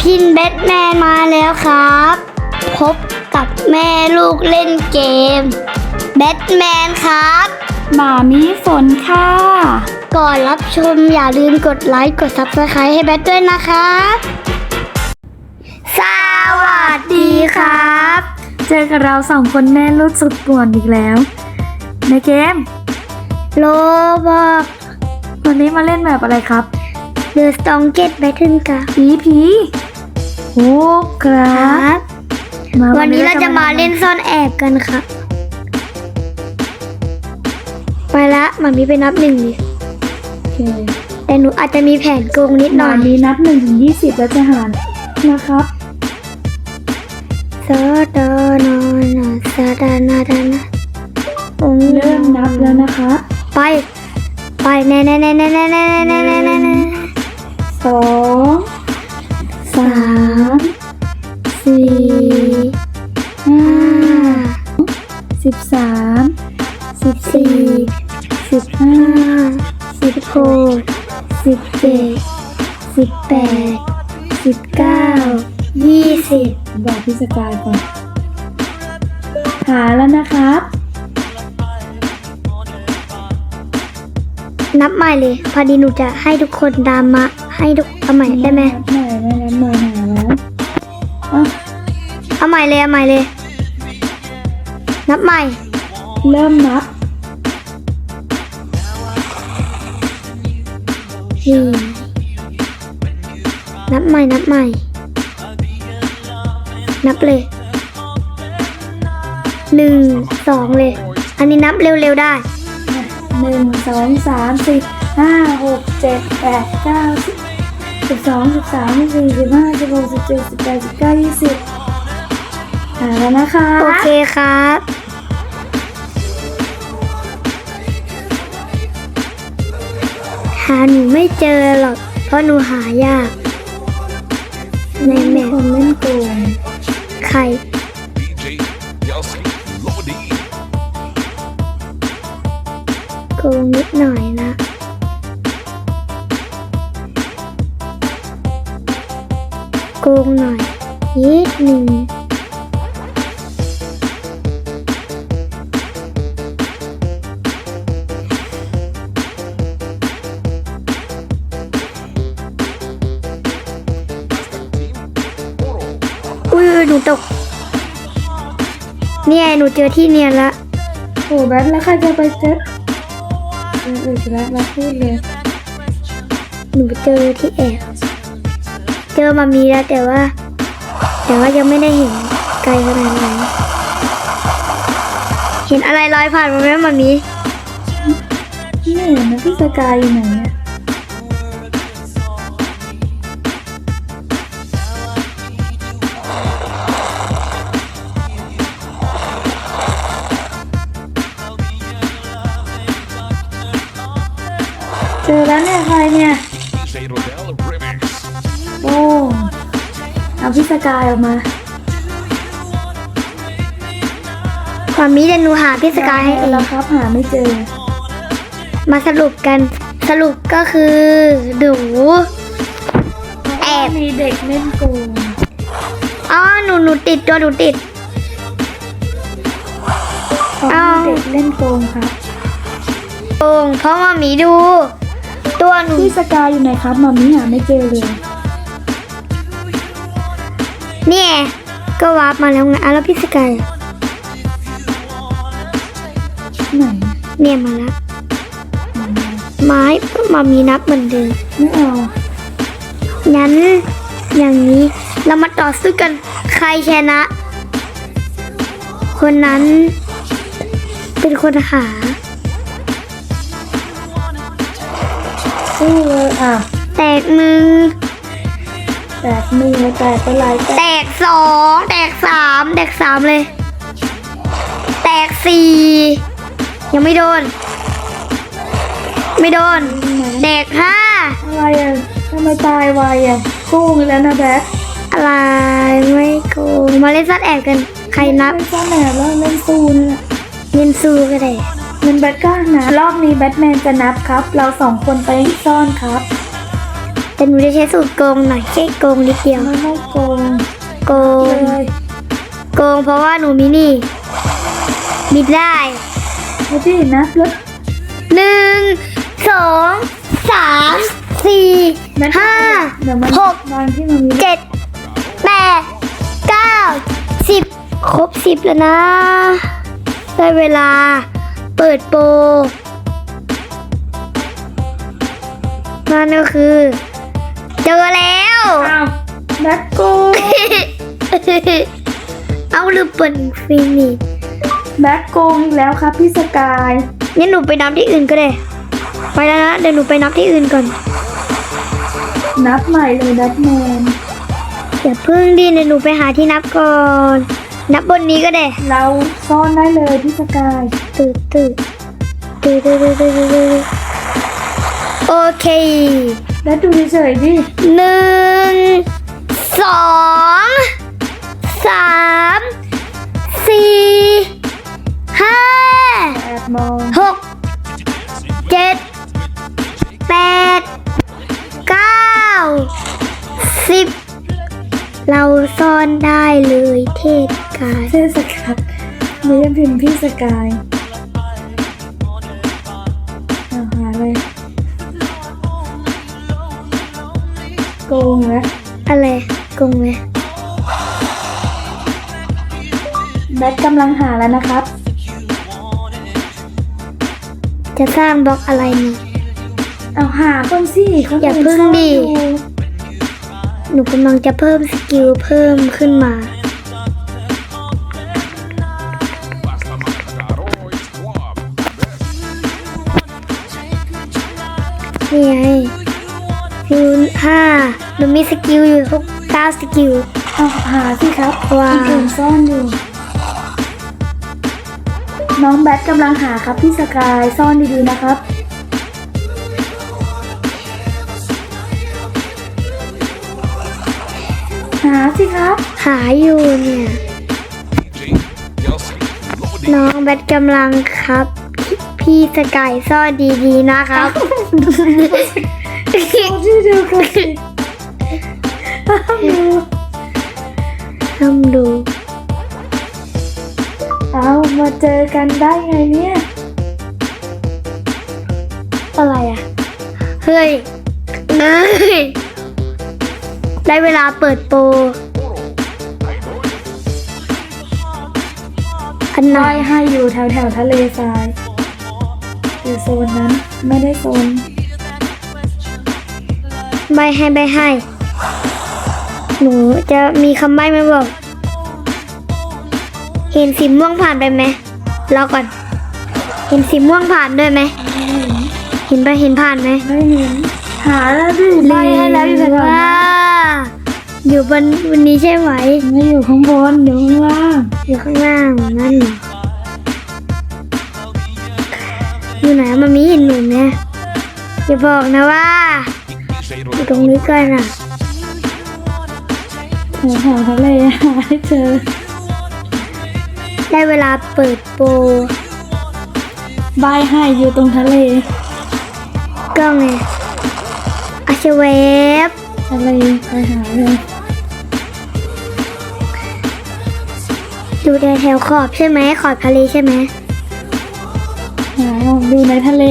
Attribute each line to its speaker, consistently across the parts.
Speaker 1: พินแบทแมนมาแล้วครับ พบกับแม่ลูกเล่นเกม แบทแมนครับ
Speaker 2: หมามีฝนค่ะ
Speaker 1: ก่อนรับชมอย่าลืมกดไลค์ กด Subscribe ให้แบทด้วยนะครับสวัสดีครับ
Speaker 2: เจอกับเราสองคนแม่ลูกสุดป่วนอีกแล้ว ในเกม
Speaker 1: โลบอก
Speaker 2: วันนี้มาเล่นแบบอะไรครับ
Speaker 1: เดอะสตองเก็ตแบทเทิลกับ
Speaker 2: ผีผี โอ้ครั
Speaker 1: ครับบ
Speaker 2: มา
Speaker 1: วันนี้เราจะมาเล่นซ่อนแอบกันครับไปละมันมีไปนับหนึ่งดิ
Speaker 2: โอเค
Speaker 1: แต่หนูอาจจะมีแผนโกงนิดห
Speaker 2: ห
Speaker 1: น่
Speaker 2: น่
Speaker 1: อ
Speaker 2: อยยนี้นับหนึ่งถึงยี่สิบแล้วจะหารนะครับ
Speaker 1: ซอดอนอนอซาดานาดานาอง
Speaker 2: เริ่มนับแล้วนะคะ
Speaker 1: ไป ไปแน่แน่แน่แน่แน่แน่แน่แน่แน่แน่
Speaker 2: สองสามสี่
Speaker 1: ห้า
Speaker 2: สิบสามสิบ
Speaker 1: สี่
Speaker 2: สี่สิบห้า
Speaker 1: ห้าสิบหก
Speaker 2: สิบเจ็ด
Speaker 1: สิบแปดสิบเก้ายี่สิบ
Speaker 2: บอกพี่สกายก่อนหาแล้วนะครับ
Speaker 1: นับใหม่เลย พอดีหนูจะให้ทุกคนตามมาให้ทุกเอาใหม่ได้ไหม
Speaker 2: นับใหม่ได้นับให ม่หาแล้วอะ
Speaker 1: เอาใหม่เลยเอาใหม่เลย นับใหม่
Speaker 2: เริ่มนับ
Speaker 1: สี่นับใหม่ นับใหม่ นับเลยหนึ่งสองเลย อันนี้นับเร็วๆได้
Speaker 2: หนึ่งสองสามสี่ห้าหกเจ็ดแปดเก้าสิบ สิบสองสิบสามสิบสี่สิบห้าสิบหกสิบเจ็ดสิบแปดสิบเก้ายี่สิบหาแล้วนะคะ
Speaker 1: โอเคครับ หาหนูไม่เจอหรอก เพราะหนูหายาก ในแม
Speaker 2: มี
Speaker 1: ป
Speaker 2: คนเล่นโกง
Speaker 1: ใคร
Speaker 3: DJ Yossi Lodi.
Speaker 1: โกงนิดหน่อยนะ งหน่อยนิดหนึ่งอุ้ยหนูตก เนี่ยหนูเจอที่เนียนละ
Speaker 2: โอ้แบทแล้วใครจะไปเจอเออเออแล้วมาพูดเลย
Speaker 1: หนูเจอที่แอบ เจอมามีแล้วแต่ว่า แต่ว่ายังไม่ได้เห็นไกลขนาดไหนนเห็นอะไรลอยผ่านมาไหมมามี
Speaker 2: นี่เห็นนะพี่สกายอยู่ไหนอะเจอแล้วเนี่ยใครเนี่ย เอาพี่สกายออกมา
Speaker 1: ความมีเดยวหนูหาพี่สกายให้เอง
Speaker 2: แล้วครับหาไม่เจอ
Speaker 1: มาสรุปกันสรุปก็คือหนูแอบ
Speaker 2: มีเด็กเล่นโกง
Speaker 1: อ๋อหนูหนูติดตัวหนูติด
Speaker 2: เพราะ
Speaker 1: อ้าว
Speaker 2: มีเด็กเล่นโกงครับ
Speaker 1: โกงเพราะมามีดู ตัวหนู
Speaker 2: พี่สกายอยู่ไหนครับมามีหาไม่เจอเลย
Speaker 1: เนี่ยก็วาร์ปมาแล้วไงอะแล้วพี่สกายอะ
Speaker 2: ไหน
Speaker 1: เนี่ยมาแล้วไม้มามีนับเหมือนเดิม
Speaker 2: ไม่เอา
Speaker 1: งั้นอย่างนี้เรามาต่อสู้กันใครชนะ คนนั้น เป็นคนหา
Speaker 2: สู้เลยอะ
Speaker 1: แตกหนึ่ง
Speaker 2: แตกหนึ่งเลยแตกไปหลายแต
Speaker 1: แต
Speaker 2: ก
Speaker 1: กสองแตกสามแตกสามเลย แตกสี่ยังไม่โดน ไม่โดน แตกห้า
Speaker 2: อะไรอะทำไมตายไวอะโกงอีกแล้วนะแบ๊ก
Speaker 1: อะไรไม่โกงมาเล่นซัดแอบกัน ใครนับ
Speaker 2: เล่นซ่อนแอบแล้วเล่นซูนย
Speaker 1: เล่นสู้ก็ได้
Speaker 2: มันแบทก็นะรอบนี้แบทแมนจะนับครับ เราสองคนไปซ่อนครับ
Speaker 1: แต่หนูจะใช้สูตรโกงหน่อยแค่โกงนิดเดียว
Speaker 2: ไม่ไม่โกง
Speaker 1: โกง
Speaker 2: เลย
Speaker 1: โกงเพราะว่าหนูมีหนี่บิดได้
Speaker 2: ดูดินะรถ
Speaker 1: หนึ่งสองสามสี่ห้า
Speaker 2: เดี๋ยวมัน
Speaker 1: หก
Speaker 2: วางที่มันมี
Speaker 1: เจ็ดแปดเก้าสิบครบสิบแล้วนะ ได้เวลาเปิดโปรนั่นก็คือ เจอแล้ว
Speaker 2: อ้าวแบ็คโกง
Speaker 1: เอาลืมเปิดฟินิช
Speaker 2: แบ็คโกงอีกแล้วครับพี่สกาย
Speaker 1: งั้นหนูไปนับที่อื่นก็ได้ ไปแล้วนะเดี๋ยวหนูไปนับที่อื่นก่อน
Speaker 2: นับใหม่เลยแบ็คแมน
Speaker 1: อย่าเพิ่งดีเดี๋ยวหนูไปหาที่นับก่อน นับบนนี้ก็ได้
Speaker 2: เราซ่อนได้เลยพี่สกาย
Speaker 1: ตื่นตื่นตื่นตื่นตื่นตื่นตื่นโอเค
Speaker 2: แล้วดูเฉยๆดิ
Speaker 1: หนึ่งสองสามสี่ห้า
Speaker 2: แอบมอง
Speaker 1: หกเจ็ดแปดเก้าสิบเราซ่อนได้เลยเทศกาย
Speaker 2: เทศกาลไม่ยังพิมพ์พี่สกาย โกงแล้ว
Speaker 1: อะไรกงไหม
Speaker 2: แบทกำลังหาแล้วนะครับ
Speaker 1: จะสร้างบล็อกอะไรนี่
Speaker 2: เอาหาคนสิคน
Speaker 1: อย่า
Speaker 2: อื่น
Speaker 1: พึ่ง
Speaker 2: ซ่อน
Speaker 1: ดิ
Speaker 2: อยู่
Speaker 1: หนูกำลังจะเพิ่มสกิลเพิ่มขึ้นมา มีสกิลอยู่ทุกเก้าสกิล
Speaker 2: เอาหาสิครับ
Speaker 1: ว้าว
Speaker 2: คนอื่นซ่อนอยู่ น้องแบทกำลังหาครับพี่สกายซ่อนดีๆนะครับ หาสิครับ
Speaker 1: หาอยู่เนี่ย
Speaker 3: DJ Yelsey. Loading.
Speaker 1: น้องแบทกำลังครับ พี่สกายซ่อนดีๆนะครับ
Speaker 2: ชื่อเดียวกันสิ ห้ามดู
Speaker 1: ทำดู
Speaker 2: เอามาเจอกันได้ไงเนี่ย
Speaker 1: อะไรอะ เฮ้ยเอ้ย ได้เวลาเปิดโปรอันไหน
Speaker 2: ได้ให้อยู่แถวแถวๆทะเลทรายอยู่โซนนั้นไม่ได้โซน
Speaker 1: ใบให้ใบให้ หนูจะมีคำใบ้ไหมบอก เห็นสีม่วงผ่านไปไหมรอก่อน เห็นสีม่วงผ่านด้วยไหม เห็นไปเห็นผ่านไหม
Speaker 2: ไม่เห็นหาแล้วดิใบให้แล้วอยู่แถวๆ
Speaker 1: ว่า
Speaker 2: นั้น
Speaker 1: อยู่บนวันนี้ใช่ไหม
Speaker 2: ไม่อยู่ข้างบนอยู่ข้างล่าง
Speaker 1: อยู่ข้างล่างนั่นเหรออยู่ไหนมันมีเห็นหนูเนี่ยอย่าบอกนะว่า
Speaker 3: DJ
Speaker 1: อยู่ตรงนี้กันอะ
Speaker 2: แถวแถวๆทะเลหาให้เจอ
Speaker 1: ได้เวลาเปิดโปร
Speaker 2: ใบให้อยู่ตรงทะเล
Speaker 1: ก็ไงอาชเวฟ
Speaker 2: ทะเลไปหาเลย
Speaker 1: อยู่ในแถวขอบใช่ไหมขอบทะเลใช่ไหม
Speaker 2: หาดูในทะเล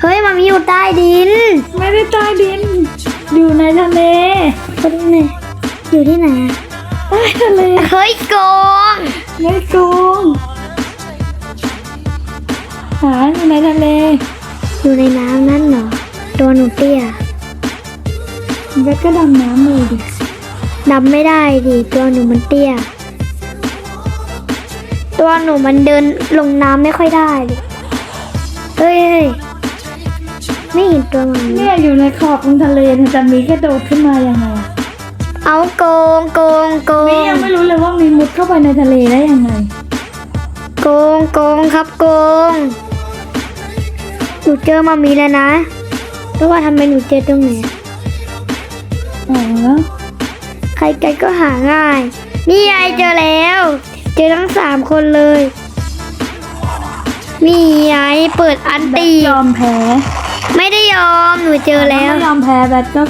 Speaker 1: เฮ้ยมันมีอยู่ใต้ดิน
Speaker 2: ไม่ได้ใต้ดิน อยู่ในทะเล
Speaker 1: ก็ที่ไหนอยู่ที่ไหนอะ
Speaker 2: ใต้ทะเล
Speaker 1: เฮ้ยโกง
Speaker 2: ไม่โกงหาอยู่ในทะเล
Speaker 1: อยู่ในน้ำนั่นเหรอตัวหนูเตี้ย
Speaker 2: เบสก็ดำน้ำเลยดิ
Speaker 1: ดำไม่ได้ดิตัวหนูมันเตี้ย ตัวหนูมันเดินลงน้ำไม่ค่อยได้ดิเฮ้ยเฮ้ยไม่เห็นตัวมัน
Speaker 2: เนี่ยอยู่ในขอบตรงทะเลเนี่ยจะมีกระโดดขึ้นมายังไง
Speaker 1: เอาโกงโกงโก
Speaker 2: มี
Speaker 1: ง
Speaker 2: ยังไม่รู้เลยว่ามีมุดเข้าไปในทะเลได้ยังไง
Speaker 1: โกงโกงครับโกงหนูเจอมามีแล้วนะรู้ว่าทำไมหนูเจอตรงไหน
Speaker 2: อ๋อ
Speaker 1: ใครๆก็หาง่าย นี่ไงเจอแล้ว เจอทั้งสามคนเลย นี่ไงเปิดอัน
Speaker 2: แบ
Speaker 1: ตี
Speaker 2: ทยอมแพ้
Speaker 1: ไม่ได้ยอมหนูเจอแล้ว
Speaker 2: ถ้าไม่ยอมแพ้แบทก็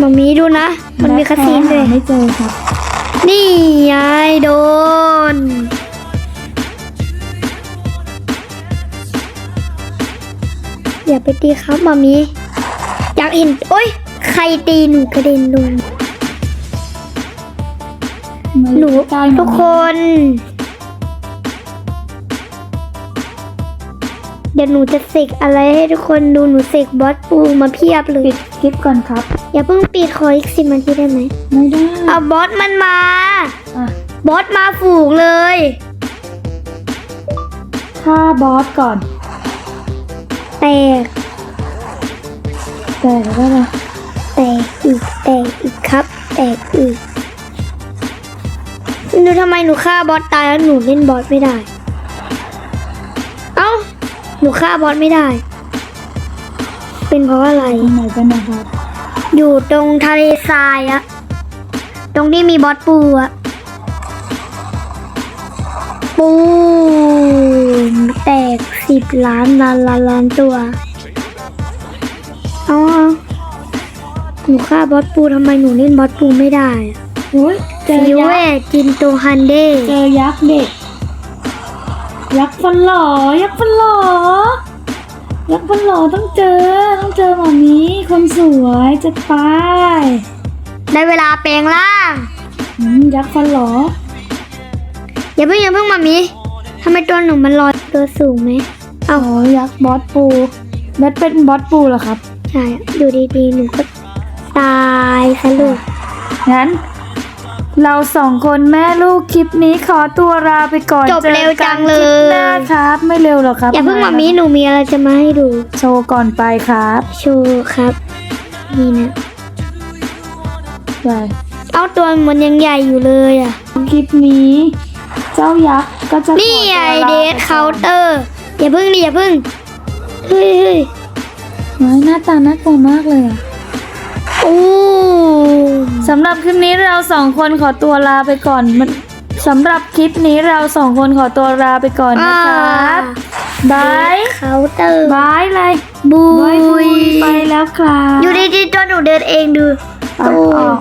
Speaker 1: มามีดูนะ มันมีคาซีนด้วย
Speaker 2: แบทแพ้หาไม่เจอครับ
Speaker 1: นี่ไงโดน อย่าไปตีครับมามีอยากเห็นโอ๊ยใครตีหนูกระเด็นลง
Speaker 2: มา
Speaker 1: หนู
Speaker 2: ใกล้ๆ
Speaker 1: ทุกคน เดี๋ยวหนูจะเสกอะไรให้ทุกคนดูหนูเสกบอสปูมาเพียบเลย
Speaker 2: คลิปก่อนครับ
Speaker 1: อย่าเพิ่งปิดขออีกสิบนาทีได้ไหม
Speaker 2: ไม่ได้
Speaker 1: เอาบอสมันมา
Speaker 2: อะ
Speaker 1: บอสมาฝูงเลย
Speaker 2: ฆ่าบอสก่อน
Speaker 1: แตก
Speaker 2: แต่ก็เลย
Speaker 1: แตกอีกแตกอีกครับ แตกอีกหนูทำไมหนูฆ่าบอสตายแล้วหนูเล่นบอสไม่ได้ เอ้าหนูฆ่าบอสไม่ได้ เป็นเพราะอะไร
Speaker 2: ตรงไหนกันนะครับ
Speaker 1: อยู่ตรงทะเลทรายอะตรงที่มีบอสปูอะปูมแตกสิบล้านล้านล้านล้านตัวเอาเอาหนูฆ่าบอสปูทำไมหนูเล่นบอสปูไม่ได้อะ
Speaker 2: อุ้ยเจอ
Speaker 1: ฟิว
Speaker 2: ยั
Speaker 1: เว
Speaker 2: กษ์
Speaker 1: จินโตฮันเด
Speaker 2: เจอยักษ์เด็ก ยักษ์ฟันหล่อยักษ์ฟันหล่อยักษ์ฟันหล่อต้องเจอต้องเจอหมอนี้คนสวย จะไป
Speaker 1: ได้เวลาแปลงร่าง
Speaker 2: อืมยักษ์ฟันหล่อ
Speaker 1: อย่าเพิ่งอย่าเพิ่งมามีทำไมตัวหนูมันลอยตัวสูงไหม
Speaker 2: โอ้ยยักษ์บอสปูแบทเป็นบอสปูเหรอครับ
Speaker 1: ใช่อยู่ดีๆหนูก็ตายซะเลย
Speaker 2: งั้น เราสองคนแม่ลูกคลิปนี้ขอตัวลาไปก่อน
Speaker 1: จบเร็วจังเล
Speaker 2: จอกันคลิปห
Speaker 1: ย
Speaker 2: น้าครับ ไม่เร็วหรอกครับ
Speaker 1: อย่าเพิ่งมามีหนูมีอะไรจะมาให้ดู
Speaker 2: โชว์ก่อนไปครับ
Speaker 1: โชว์ครับ นี่นะ
Speaker 2: ไป
Speaker 1: เอาตัวมันยังใหญ่อยู่เลยอะ
Speaker 2: คลิปนี้ เจ้ายักษ์ก็จะ
Speaker 1: นี่ไง
Speaker 2: ขอตัวลา
Speaker 1: เด
Speaker 2: ไป
Speaker 1: ท
Speaker 2: ก่
Speaker 1: เคาน์เตอร์อย่าเพิ่งดิอย่าเพิ่งเฮ้ยเฮ้ย
Speaker 2: เฮ้ยหน้าตาน่ากลัวมากเลยอะ
Speaker 1: โอ้
Speaker 2: สำหรับคลิปนี้เราสองคนขอตัวลาไปก่อนมันสำหรับคลิปนี้เราสองคนขอตัวลาไปก่อนนะครับ บาย
Speaker 1: เคาน์เตอร์
Speaker 2: บายเลย
Speaker 1: บุ
Speaker 2: บายบุ
Speaker 1: ย
Speaker 2: ยไปแล้วครับ
Speaker 1: อยู่ดีๆตัวหนูเดินเองดู
Speaker 2: เอาออก